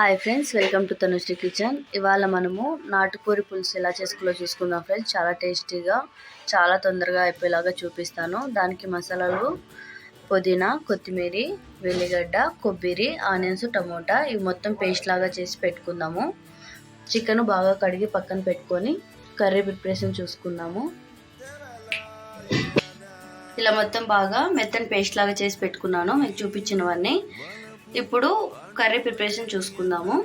Hi friends welcome to Tanushree kitchen ఇవాళ మనము నాటుకోడి పులుసు ఎలా చేసుకోలో చూసుకుందాం ఫ్రెండ్స్ చాలా టేస్టీగా చాలా తొందరగా అయిపోయేలాగా చూపిస్తాను. దానికి మసాలాలు పుదీనా కొత్తిమీర వెల్లిగడ్డ కొబ్బరి ఆనియన్స్ టమోటా ఇవి మొత్తం పేస్ట్ లాగా చేసి పెట్టుకుందాము. చికెన్ బాగా కడిగి పక్కన పెట్టుకొని కర్రీ ప్రిపరేషన్ చూసుకుందాము. ఇలా మొత్తం బాగా మెత్తని పేస్ట్ లాగా చేసి పెట్టుకున్నాను. మీకు చూపించినవన్నీ. ఇప్పుడు కర్రీ ప్రిపరేషన్ చూసుకుందాము.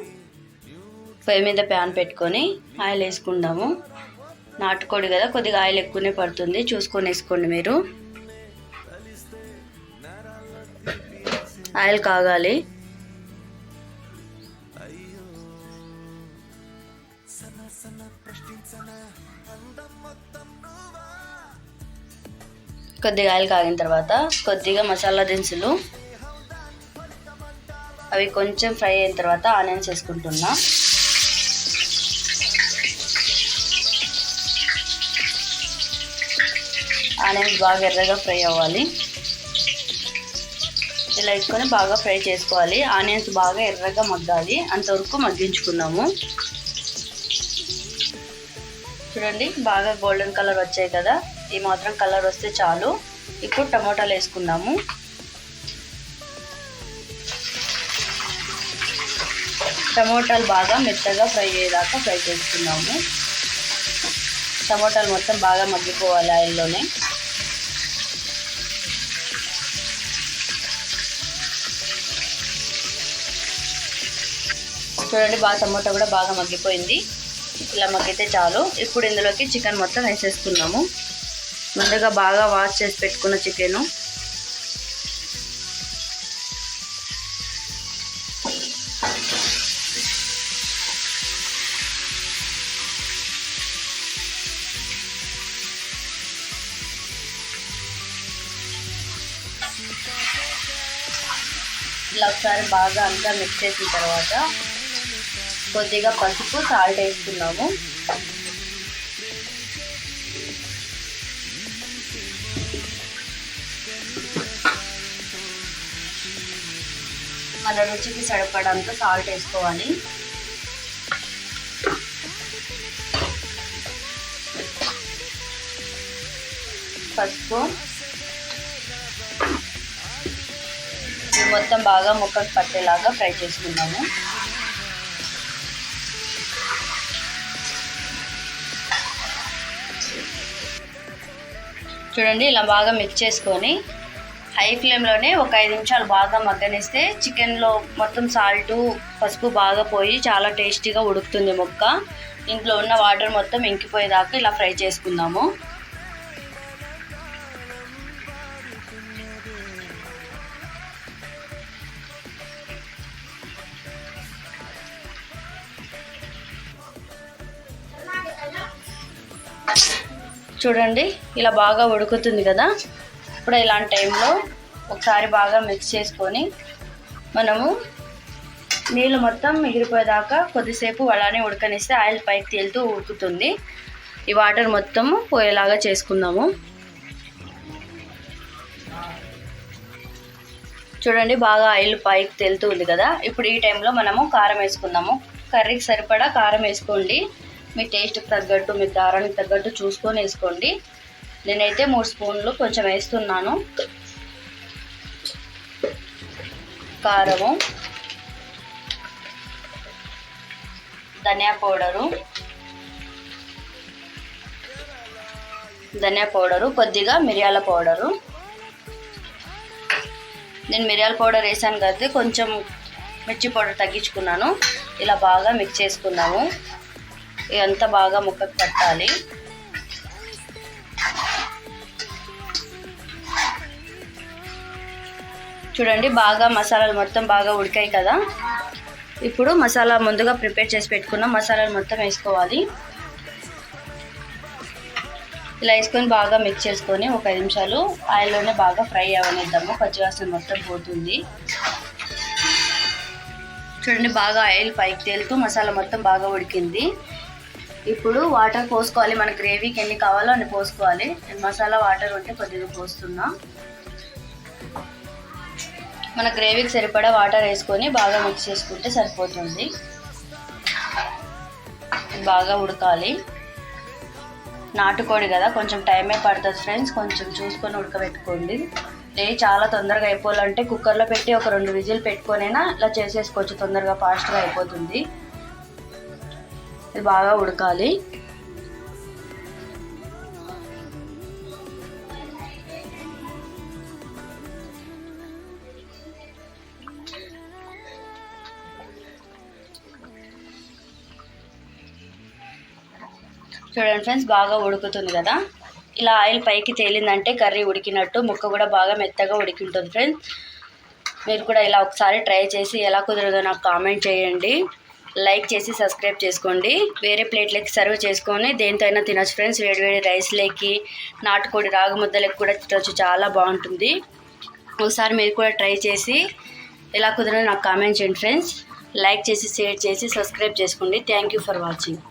పొయ్యి మీద ప్యాన్ పెట్టుకొని ఆయిల్ వేసుకుందాము. నాటుకోడి కదా కొద్దిగా ఆయిల్ ఎక్కువనే పడుతుంది. చూసుకొని వేసుకోండి మీరు. ఆయిల్ కాగాలి. కొద్దిగా ఆయిల్ కాగిన తర్వాత కొద్దిగా మసాలా దినుసులు అవి కొంచెం ఫ్రై అయిన తర్వాత ఆనియన్స్ వేసుకుంటున్నా. ఆనియన్స్ బాగా ఎర్రగా ఫ్రై అవ్వాలి. ఇలా వేసుకొని బాగా ఫ్రై చేసుకోవాలి. ఆనియన్స్ బాగా ఎర్రగా మగ్గాలి. అంతవరకు మగ్గించుకున్నాము. చూడండి బాగా గోల్డెన్ కలర్ వచ్చాయి కదా. ఈ మాత్రం కలర్ వస్తే చాలు. ఇప్పుడు టమోటాలు వేసుకుందాము. టమోటాలు బాగా మెత్తగా ఫ్రై అయ్యేదాకా ఫ్రై చేసుకున్నాము. టమోటాలు మొత్తం బాగా మగ్గిపోవాలి ఆయిల్లోనే. చూడండి బాగా టమోటా కూడా బాగా మగ్గిపోయింది. ఇలా మగ్గితే చాలు. ఇప్పుడు ఇందులోకి చికెన్ మొత్తం వేసేసుకున్నాము. ముందుగా బాగా వాష్ చేసి పెట్టుకున్న చికెను. ఇట్లా ఒకసారి బాగా అంతా మిక్స్ చేసిన తర్వాత కొద్దిగా పసుపు సాల్ట్ వేసుకున్నాము. మన రుచికి సరిపడంత సాల్ట్ వేసుకోవాలి. పసుపు మొత్తం బాగా ముక్కకు పట్టేలాగా ఫ్రై చేసుకుందాము. చూడండి ఇలా బాగా మిక్స్ చేసుకొని హై ఫ్లేమ్లోనే ఒక ఐదు నిమిషాలు బాగా మగ్గనిస్తే చికెన్లో మొత్తం సాల్ట్ పసుపు బాగా పోయి చాలా టేస్టీగా ఉడుకుతుంది ముక్క. ఇంట్లో ఉన్న వాటర్ మొత్తం ఇంకిపోయేదాకా ఇలా ఫ్రై చేసుకుందాము. చూడండి ఇలా బాగా ఉడుకుతుంది కదా? ఇప్పుడు ఇలాంటి టైంలో ఒకసారి బాగా మిక్స్ చేసుకొని మనము నీళ్ళు మొత్తం మిగిలిపోయేదాకా కొద్దిసేపు అలానే ఉడకనిస్తే ఆయిల్ పైకి తేలుతూ ఉడుకుతుంది. ఈ వాటర్ మొత్తం పోయేలాగా చేసుకుందాము. చూడండి బాగా ఆయిల్ పైకి తేలుతూ ఉంది కదా? ఇప్పుడు ఈ టైంలో మనము కారం వేసుకుందాము. కర్రీకి సరిపడా కారం వేసుకోండి. మీ టేస్ట్కి తగ్గట్టు మీ కారానికి తగ్గట్టు చూసుకొని వేసుకోండి. నేనైతే మూడు స్పూన్లు కొంచెం వేస్తున్నాను. కారము ధనియా పౌడరు ధనియా పౌడరు కొద్దిగా మిరియాల పౌడరు. నేను మిరియాల పౌడర్ వేసాను కాబట్టి కొంచెం మిర్చి పౌడర్ తగ్గించుకున్నాను. ఇలా బాగా మిక్స్ చేసుకున్నాము. ఇదంతా బాగా ముక్కకు పట్టాలి. చూడండి బాగా మసాలాలు మొత్తం బాగా ఉడికాయి కదా. ఇప్పుడు మసాలా ముందుగా ప్రిపేర్ చేసి పెట్టుకున్న మసాలాలు మొత్తం వేసుకోవాలి. ఇలా వేసుకొని బాగా మిక్స్ చేసుకొని ఒక ఐదు నిమిషాలు ఆయిల్లోనే బాగా ఫ్రై అవనిద్దాము పచ్చివాసన మొత్తం పోతుంది. చూడండి బాగా ఆయిల్ పైకి తేలుతూ మసాలా మొత్తం బాగా ఉడికింది. ఇప్పుడు వాటర్ పోసుకోవాలి. మన గ్రేవీకి ఎన్ని కావాలో అన్ని పోసుకోవాలి. మసాలా వాటర్ ఉంటే కొద్దిగా పోస్తున్నా. మన గ్రేవీకి సరిపడా వాటర్ వేసుకొని బాగా మిక్స్ చేసుకుంటే సరిపోతుంది. బాగా ఉడకాలి. నాటుకోడి కదా కొంచెం టైమే పడుతుంది ఫ్రెండ్స్. కొంచెం చూసుకొని ఉడకబెట్టుకోండి. ఏ చాలా తొందరగా అయిపోవాలంటే కుక్కర్లో పెట్టి ఒక రెండు విజిల్ పెట్టుకొనైనా ఇలా చేసేసుకోవచ్చు. తొందరగా ఫాస్ట్గా అయిపోతుంది. ఇది బాగా ఉడకాలి. చూడండి ఫ్రెండ్స్ బాగా ఉడుకుతుంది కదా. ఇలా ఆయిల్ పైకి తేలిందంటే కర్రీ ఉడికినట్టు ముక్క కూడా బాగా మెత్తగా ఉడికి ఉంటుంది ఫ్రెండ్స్. మీరు కూడా ఇలా ఒకసారి ట్రై చేసి ఎలా కుదరదో నాకు కామెంట్ చేయండి. లైక్ చేసి సబ్స్క్రైబ్ చేసుకోండి. వేరే ప్లేట్లకి సర్వ్ చేసుకొని దేనితో అయినా తినొచ్చు ఫ్రెండ్స్. వేడి వేడి రైస్లోకి నాటుకోడి రాగు ముద్దలకి కూడా తినొచ్చు. చాలా బాగుంటుంది. ఒకసారి మీరు కూడా ట్రై చేసి ఎలా కుదరదో నాకు కామెంట్ చేయండి ఫ్రెండ్స్. లైక్ చేసి షేర్ చేసి సబ్స్క్రైబ్ చేసుకోండి. Thank you for watching.